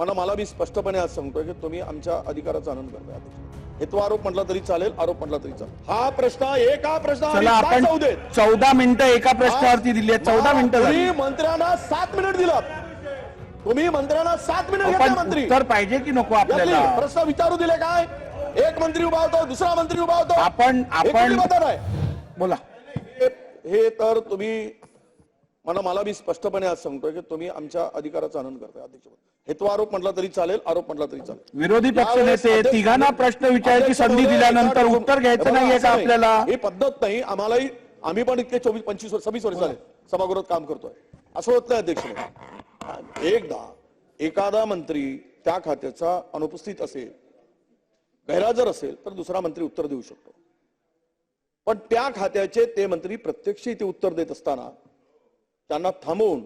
मला मला मी स्पष्टपणे आज सांगतोय की तुम्ही आमच्या अधिकाराचा आनंद करताय. हे तो आरोप म्हटला तरी चालेल आरोप म्हटला तरी चालेल. हा प्रश्न एका प्रश्न चला आपण जाऊ देत चौदा मिनिटं एका प्रश्नावरती दिली चौदा मिनिटं तुम्ही मंत्र्यांना सात मिनिट दिलात. तुम्ही मंत्र्यांना सात मिनिट मंत्री. उत्तर पाहिजे की नको. आपल्याला? प्रश्न विचारू दिले काय? एक मंत्री उभा होतो दुसरा मंत्री उभा होतो. आपण आपण बोला. हे तर तुम्ही मला मला मी स्पष्टपणे आज सांगतोय की तुम्ही आमच्या अधिकाराचा आनंद करताय अध्यक्ष हे तो आरोप म्हटला तरी चालेल आरोप म्हटला तरी चालेल. विरोधी पक्ष नेते तिघांना प्रश्न विचारायची संधी दिल्यानंतर उत्तर घ्यायचं नाहीये का. आपल्याला? ही पद्धत नाही. आम्हालाही आम्ही पण इतके चोवीस पंचवीस वर्ष सव्वीस वर्ष झाले. सभागृहात काम करतोय. असं होत नाही अध्यक्ष. एकदा एखादा मंत्री त्या खात्याचा अनुपस्थित असेल गैरहजर असेल तर दुसरा मंत्री उत्तर देऊ शकतो. पण त्या खात्याचे ते मंत्री प्रत्यक्ष ते उत्तर देत असताना त्यांना थांबवून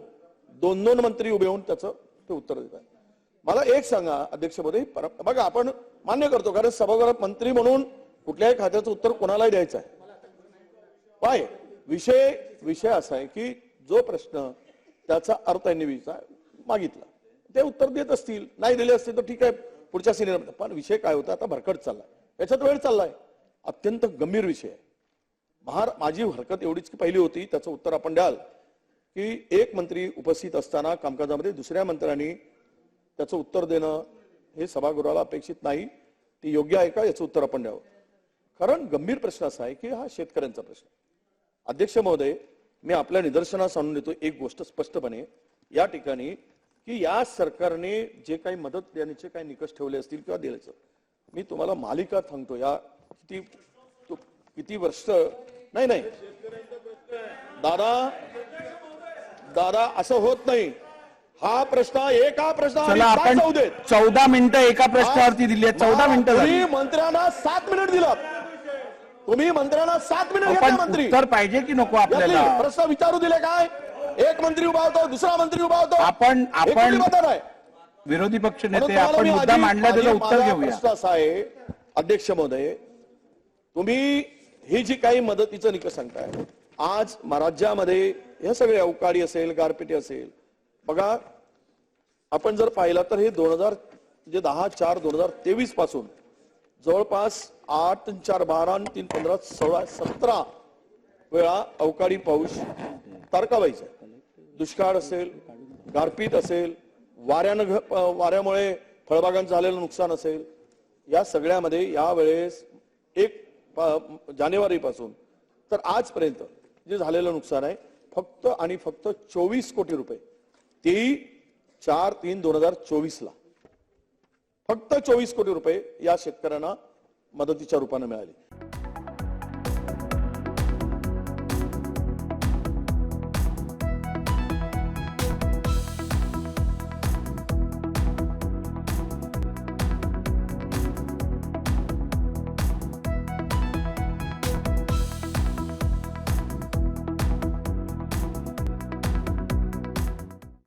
दोन दोन मंत्री उभे होऊन त्याचं ते उत्तर देत आहे मला एक सांगा अध्यक्षपदे पर- बघा आपण मान्य करतो कारण सभागृहात मंत्री म्हणून कुठल्याही खात्याचं उत्तर कोणालाही द्यायचं आहे. पाय विषय विषय असा आहे की जो प्रश्न त्याचा अर्थ त्यांनी विचार मागितला. ते उत्तर देत असतील नाही दिले असतील तर ठीक आहे पुढच्या सिनियर पण विषय काय होता? आता भरकट चाललाय. याच्यात वेळ चाललाय. अत्यंत गंभीर विषय आहे. महार माझी हरकत एवढीच की पहिली होती त्याचं उत्तर आपण द्याल. की एक मंत्री उपस्थित असताना कामकाजामध्ये दुसऱ्या मंत्र्यांनी त्याचं उत्तर देणं हे सभागृहाला अपेक्षित नाही. ती योग्य आहे का याचं उत्तर आपण द्यावं. कारण गंभीर प्रश्न असा आहे की हा शेतकऱ्यांचा प्रश्न अध्यक्ष महोदय मी आपल्या निदर्शनास आणून देतो एक गोष्ट स्पष्टपणे. या ठिकाणी की या सरकारने जे काही मदत देण्याचे काही निकष ठेवले असतील किंवा द्यायचं मी तुम्हाला मालिका सांगतो. या किती किती वर्ष नाही नाही. दादा दादा असं होत नाही. हा प्रश्न एका प्रश्न चौदा मिनिटं एका प्रश्नावरती दिली आहेत. चौदा मिनिटं तुम्ही मंत्र्यांना सात मिनिट दिलात. तुम्ही मंत्र्यांना सात मिनिट मंत्री. उत्तर पाहिजे की नको. आपल्याला? प्रश्न विचारू दिले काय? एक मंत्री उभा होतो दुसरा मंत्री उभा होतो. आपण आपण विरोधी पक्ष नेते आपण मुद्दा मांडला आधी उत्तर घेऊया. प्रश्न असा आहे अध्यक्ष महोदय तुम्ही ही जी काही मदतीचं निकष सांगताय आज राज्यामध्ये हे सगळे अवकाळी असेल गारपिटी असेल. बघा आपण जर पाहिलं तर हे दोन हजार म्हणजे दहा चार दोन हजार तेवीसपासून जवळपास आठ चार बारा तीन पंधरा सोळा सतरा वेळा अवकाळी पाऊस तारका व्हायचा दुष्काळ असेल गारपीट असेल वाऱ्यानं घ- वाऱ्यामुळे फळबागांचं झालेलं नुकसान असेल या सगळ्यामध्ये यावेळेस एक जानेवारीपासून तर आजपर्यंत जे झालेलं नुकसान आहे फक्त आणि फक्त चोवीस कोटी रुपये. ती चार तीन दोन हजार चोवीस ला फक्त चोवीस कोटी रुपये या शेतकऱ्यांना मदतीच्या रूपाने मिळाले.